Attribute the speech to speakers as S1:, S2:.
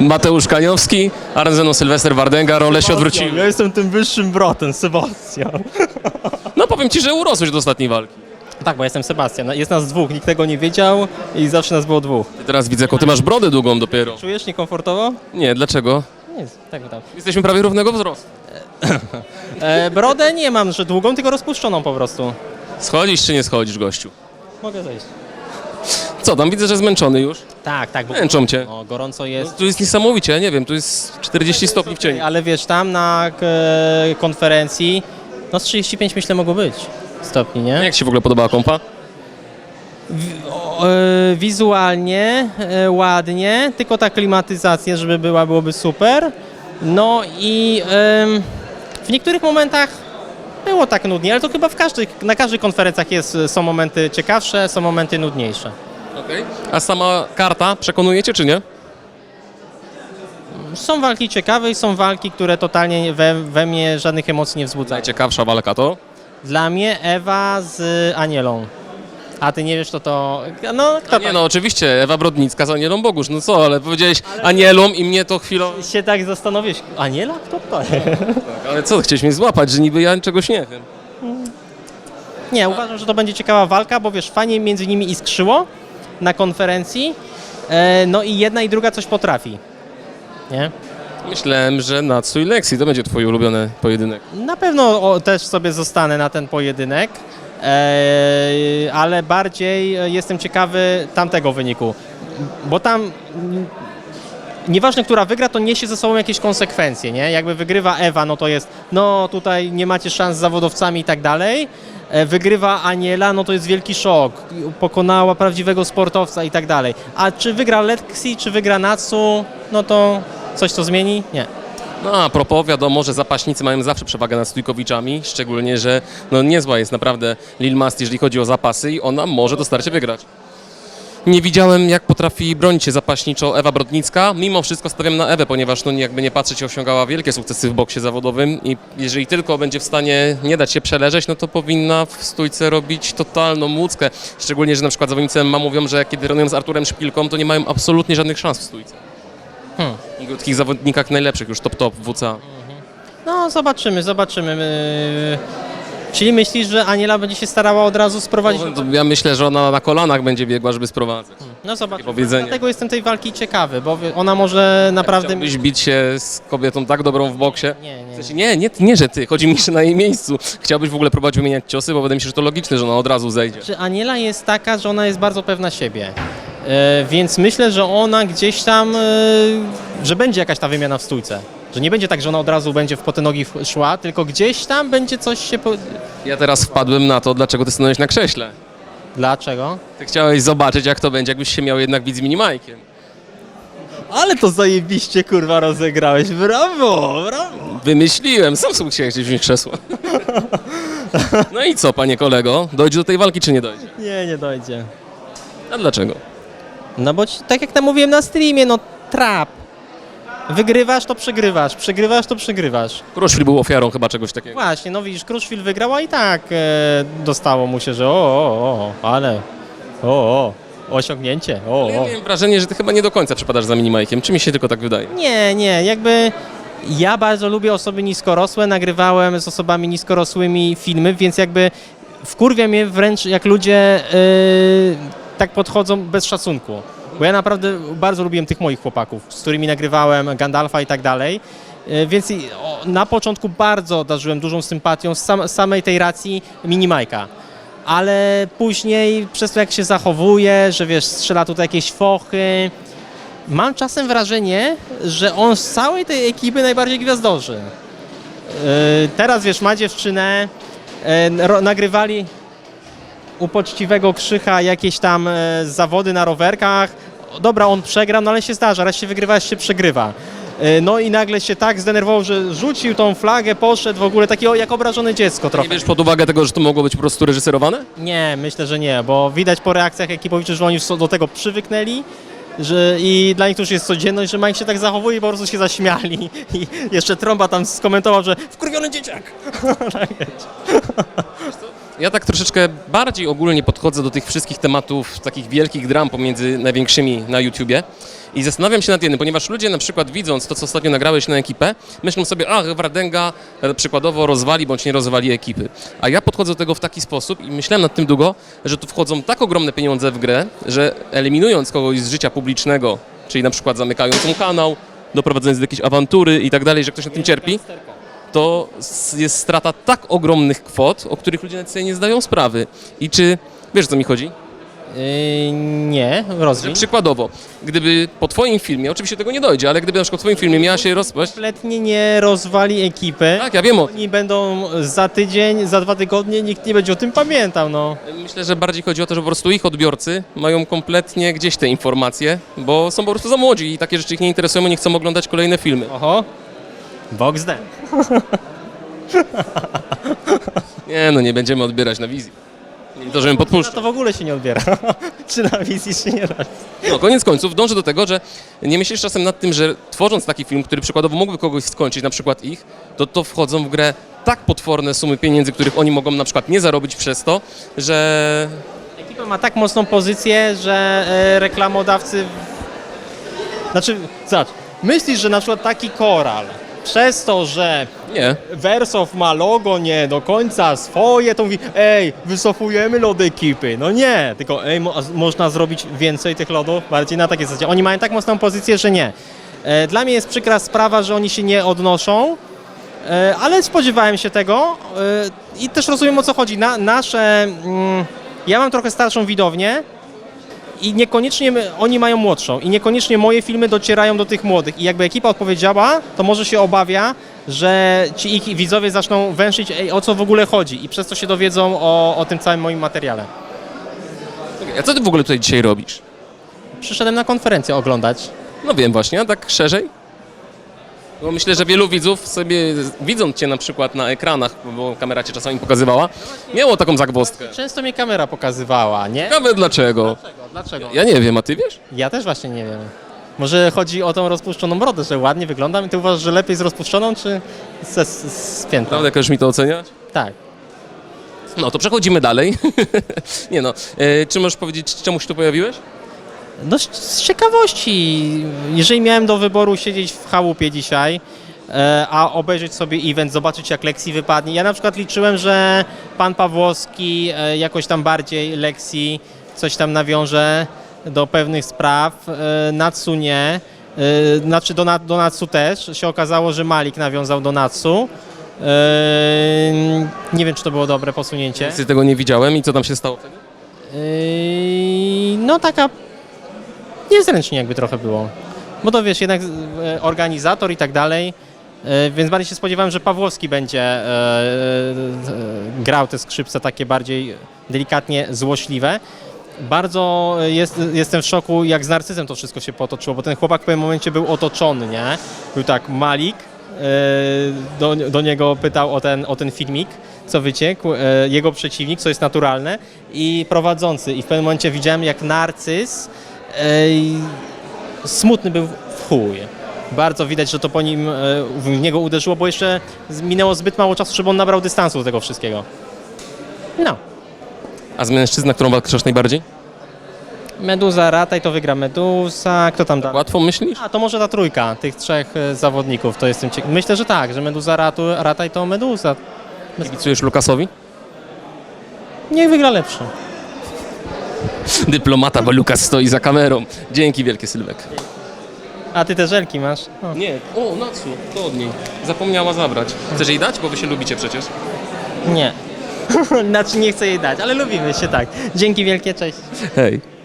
S1: Mateusz Kaniowski, a razem ze mną Sylwester Wardęga, role się odwróciły.
S2: Ja jestem tym wyższym bratem, Sebastian.
S1: No powiem ci, że urosłeś do ostatniej walki.
S2: Tak, bo jestem Sebastian. Jest nas dwóch, nikt tego nie wiedział i zawsze nas było dwóch.
S1: Ty teraz widzę, jaką ty masz brodę długą dopiero.
S2: Czujesz niekomfortowo?
S1: Nie, dlaczego?
S2: Nie, tak tam.
S1: Jesteśmy prawie równego wzrostu.
S2: E, brodę nie mam, że długą, tylko rozpuszczoną po prostu.
S1: Schodzisz czy nie schodzisz, gościu?
S2: Mogę zejść.
S1: Co tam, widzę, że zmęczony już.
S2: Tak, tak, bo
S1: Męczą cię.
S2: no, gorąco jest.
S1: Tu jest niesamowicie, ja nie wiem, tu jest 40 stopni w cieniu.
S2: Ale wiesz, tam na e, konferencji, no z 35 myślę mogło być stopni, nie?
S1: Jak ci się w ogóle podobała kompa?
S2: O, e, wizualnie, e, ładnie, tylko ta klimatyzacja, żeby była, byłoby super. No i em, w niektórych momentach było tak nudnie, ale to chyba w każdej, na każdych konferencjach jest, są momenty ciekawsze, są momenty nudniejsze.
S1: Okej. A sama karta przekonuje cię, czy nie?
S2: Są walki ciekawe i są walki, które totalnie we, we mnie żadnych emocji nie wzbudzają.
S1: Najciekawsza walka to?
S2: Dla mnie Ewa z Anielą. A ty nie wiesz, to to... No, kto
S1: A nie no, oczywiście, Ewa Brodnicka z Anielą Bogusz, no co, ale powiedziałeś Anielą i mnie to chwilą...
S2: się tak zastanowisz. Aniela? Kto to jest?
S1: Ale co, chciałeś mnie złapać, że niby ja czegoś nie wiem.
S2: Nie, uważam, że to będzie ciekawa walka, bo wiesz, fajnie między nimi iskrzyło na konferencji. E, no i jedna i druga coś potrafi. Nie?
S1: Myślałem, że Natsu i Lexi to będzie twój ulubiony pojedynek.
S2: Na pewno o, też sobie zostanę na ten pojedynek, e, ale bardziej e, jestem ciekawy tamtego wyniku, bo tam nieważne, która wygra, to niesie ze sobą jakieś konsekwencje, nie? Jakby wygrywa Ewa, no to jest, no tutaj nie macie szans z zawodowcami i tak dalej. E, Wygrywa Aniela, no to jest wielki szok. Pokonała prawdziwego sportowca i tak dalej. A czy wygra Lexi, czy wygra Natsu, no to coś to zmieni? Nie.
S1: No a propos, wiadomo, że zapaśnicy mają zawsze przewagę nad stójkowiczami, szczególnie, że no niezła jest naprawdę Lil Masti, jeżeli chodzi o zapasy i ona może to starcie wygrać. Nie widziałem, jak potrafi bronić się zapaśniczo Ewa Brodnicka. Mimo wszystko stawiam na Ewę, ponieważ no, jakby nie patrzeć, osiągała wielkie sukcesy w boksie zawodowym i jeżeli tylko będzie w stanie nie dać się przeleżeć, no to powinna w stójce robić totalną łódzkę. Szczególnie, że na przykład zawodnicy MMA mówią, że kiedy trenują z Arturem Szpilką, to nie mają absolutnie żadnych szans w stójce.
S2: Hmm.
S1: Mówię o takich zawodnikach najlepszych, już top-top WCA.
S2: No, zobaczymy, zobaczymy. Czyli myślisz, że Aniela będzie się starała od razu sprowadzić?
S1: Ja myślę, że ona na kolanach będzie biegła, żeby sprowadzać.
S2: No zobaczymy.
S1: powiedzenie.
S2: Dlatego jestem tej walki ciekawy, bo ona może naprawdę...
S1: Chciałbyś bić się z kobietą tak dobrą w boksie?
S2: Nie, nie,
S1: W sensie, nie, nie, nie, że ty, chodzi mi, że na jej miejscu. Chciałbyś w ogóle próbować wymieniać ciosy, bo wydaje mi się, że to logiczne, że ona od razu zejdzie.
S2: Czy Aniela jest taka, że ona jest bardzo pewna siebie. E, więc myślę, że ona gdzieś tam, e, że będzie jakaś ta wymiana w stójce. Że nie będzie tak, że ona od razu będzie w poty nogi szła, tylko gdzieś tam będzie coś się... Po...
S1: Ja teraz wpadłem na to, dlaczego ty stanąłeś na krześle.
S2: Dlaczego?
S1: Ty chciałeś zobaczyć, jak to będzie, jakbyś się miał jednak bić z minimajkiem.
S2: Ale to zajebiście kurwa rozegrałeś, brawo, brawo.
S1: Wymyśliłem, sam sobie chciałeś wziąć krzesło. No i co, panie kolego, dojdzie do tej walki, czy nie dojdzie?
S2: Nie, nie dojdzie.
S1: A dlaczego?
S2: No bo ci, tak jak tam mówiłem na streamie, no trap. Wygrywasz, to przegrywasz, przegrywasz, to przegrywasz.
S1: Kruszwil był ofiarą chyba czegoś takiego.
S2: Właśnie, no widzisz, Kruszwil wygrał, a i tak e, dostało mu się, że o, o, o, ale, o, o, osiągnięcie, o,
S1: ja
S2: o.
S1: miałem wrażenie, że ty chyba nie do końca przepadasz za minimajkiem. Czy mi się tylko tak wydaje?
S2: Nie, nie, jakby ja bardzo lubię osoby niskorosłe, nagrywałem z osobami niskorosłymi filmy, więc jakby wkurwia mnie wręcz jak ludzie yy, tak podchodzą bez szacunku. Bo ja naprawdę bardzo lubiłem tych moich chłopaków, z którymi nagrywałem Gandalfa i tak dalej. Yy, Więc na początku bardzo darzyłem dużą sympatią z sam, samej tej racji Minimajka. Ale później przez to jak się zachowuje, że wiesz, strzela tutaj jakieś fochy, Mam czasem wrażenie, że on z całej tej ekipy najbardziej gwiazdorzy. Yy, teraz wiesz, ma dziewczynę, ro, nagrywali u poczciwego Krzycha jakieś tam e, zawody na rowerkach. Dobra, on przegrał, no ale się zdarza, raz się wygrywa, raz się przegrywa. Yy, No i nagle się tak zdenerwował, że rzucił tą flagę, poszedł w ogóle taki o, jak obrażone dziecko trochę.
S1: Nie bierz pod uwagę tego, że to mogło być po prostu reżyserowane?
S2: Nie, myślę, że nie, bo widać po reakcjach ekipowiczów, że oni do tego przywyknęli że i dla nich to już jest codzienność, że Mike się tak zachowuje i po prostu się zaśmiali. I jeszcze Trąba tam skomentował, że wkurwiony dzieciak.
S1: Ja tak troszeczkę bardziej ogólnie podchodzę do tych wszystkich tematów, takich wielkich dram pomiędzy największymi na YouTubie. I zastanawiam się nad jednym, ponieważ ludzie na przykład widząc to, co ostatnio nagrałeś na ekipę, myślą sobie, ach, Wardenga e, przykładowo rozwali bądź nie rozwali ekipy. A ja podchodzę do tego w taki sposób i myślałem nad tym długo, że tu wchodzą tak ogromne pieniądze w grę, że eliminując kogoś z życia publicznego, czyli na przykład zamykając mu kanał, doprowadzając do jakiejś awantury i tak dalej, że ktoś na tym cierpi, to jest strata tak ogromnych kwot, o których ludzie nawet sobie nie zdają sprawy. I czy, wiesz o co mi chodzi?
S2: Yy, nie, rozwój.
S1: przykładowo, gdyby po twoim filmie, oczywiście tego nie dojdzie, ale gdyby na przykład w twoim filmie miała się rozpaść,
S2: Kompletnie nie rozwali ekipy.
S1: tak, ja wiem o
S2: Oni będą za tydzień, za dwa tygodnie, nikt nie będzie o tym pamiętał, no.
S1: Myślę, że bardziej chodzi o to, że po prostu ich odbiorcy mają kompletnie gdzieś te informacje, bo są po prostu za młodzi i takie rzeczy ich nie interesują, nie chcą oglądać kolejne filmy.
S2: Oho. Box Den.
S1: Nie, no nie będziemy odbierać na wizji. Nie to, żebym podpuszczał.
S2: to w ogóle się nie odbiera. czy na wizji, czy nie na
S1: No, koniec końców dążę do tego, że nie myślisz czasem nad tym, że tworząc taki film, który przykładowo mógłby kogoś skończyć, na przykład ich, to to wchodzą w grę tak potworne sumy pieniędzy, których oni mogą na przykład nie zarobić przez to, że
S2: Ekipa ma tak mocną pozycję, że e, reklamodawcy... Znaczy, zobacz, myślisz, że na przykład taki koral, przez to, że
S1: nie.
S2: Wersow ma logo nie do końca swoje, to mówi, ej, wycofujemy lody ekipy. No nie, tylko ej, mo można zrobić więcej tych lodów, bardziej na takie zasadzie. Oni mają tak mocną pozycję, że nie. E, Dla mnie jest przykra sprawa, że oni się nie odnoszą, e, ale spodziewałem się tego e, i też rozumiem o co chodzi. Na, nasze, mm, ja mam trochę starszą widownię, i niekoniecznie oni mają młodszą i niekoniecznie moje filmy docierają do tych młodych i jakby ekipa odpowiedziała, to może się obawia, że ci ich widzowie zaczną węszyć, ej, o co w ogóle chodzi i przez to się dowiedzą o, o tym całym moim materiale.
S1: A co ty w ogóle tutaj dzisiaj robisz?
S2: Przyszedłem na konferencję oglądać.
S1: No wiem właśnie, a tak szerzej? Bo myślę, że wielu widzów sobie, widząc cię na przykład na ekranach, bo kamera cię czasami pokazywała, miało taką zagwozdkę.
S2: Często mnie kamera pokazywała, nie?
S1: Ciekawe dlaczego.
S2: Dlaczego? Dlaczego?
S1: Ja nie wiem, a ty wiesz?
S2: Ja też właśnie nie wiem. Może chodzi o tą rozpuszczoną brodę, że ładnie wyglądam i ty uważasz, że lepiej z rozpuszczoną czy ze z- spiętą?
S1: Prawda, każesz mi to oceniać?
S2: Tak.
S1: No to przechodzimy dalej. nie no, e, czy możesz powiedzieć, czemu się tu pojawiłeś?
S2: No z- z ciekawości, jeżeli miałem do wyboru siedzieć w chałupie dzisiaj, e, a obejrzeć sobie event, zobaczyć jak Lexi wypadnie. Ja na przykład liczyłem, że pan Pawłowski e, jakoś tam bardziej Lexi coś tam nawiąże do pewnych spraw, e, Natsu nie, e, znaczy do, do Natsu też. Się okazało, że Malik nawiązał do Natsu. E, Nie wiem, czy to było dobre posunięcie.
S1: Niestety tego nie widziałem i co tam się stało wtedy?
S2: No taka niezręcznie jakby trochę było. Bo to wiesz, jednak organizator i tak dalej, więc bardziej się spodziewałem, że Pawłowski będzie grał te skrzypce takie bardziej delikatnie złośliwe. Bardzo jest, jestem w szoku, jak z narcyzem to wszystko się potoczyło, bo ten chłopak w pewnym momencie był otoczony, nie? Był tak Malik, e, do, do niego pytał o ten, o ten filmik, co wyciekł, e, jego przeciwnik, co jest naturalne i prowadzący. I w pewnym momencie widziałem, jak narcyz e, smutny był w chuj. Bardzo widać, że to po nim, e, w niego uderzyło, bo jeszcze minęło zbyt mało czasu, żeby on nabrał dystansu do tego wszystkiego. No.
S1: A z mężczyzna, którą walczysz najbardziej?
S2: Meduza, Rataj to wygra Meduza. Kto tam da?
S1: Łatwo myślisz?
S2: A, to może ta trójka tych trzech e, zawodników, to jestem ciekaw. Myślę, że tak, że Meduza, Ratu, Rataj to Meduza.
S1: Kibicujesz Lukasowi?
S2: Niech wygra lepszy.
S1: Dyplomata, bo Lukas stoi za kamerą. Dzięki wielkie, Sylwek.
S2: A ty te żelki masz? O.
S1: Nie, o, Natsu, to od niej. Zapomniała zabrać. Chcesz jej dać? Bo wy się lubicie przecież.
S2: Nie. znaczy nie chcę jej dać, ale lubimy się tak. Dzięki wielkie, cześć.
S1: Hej.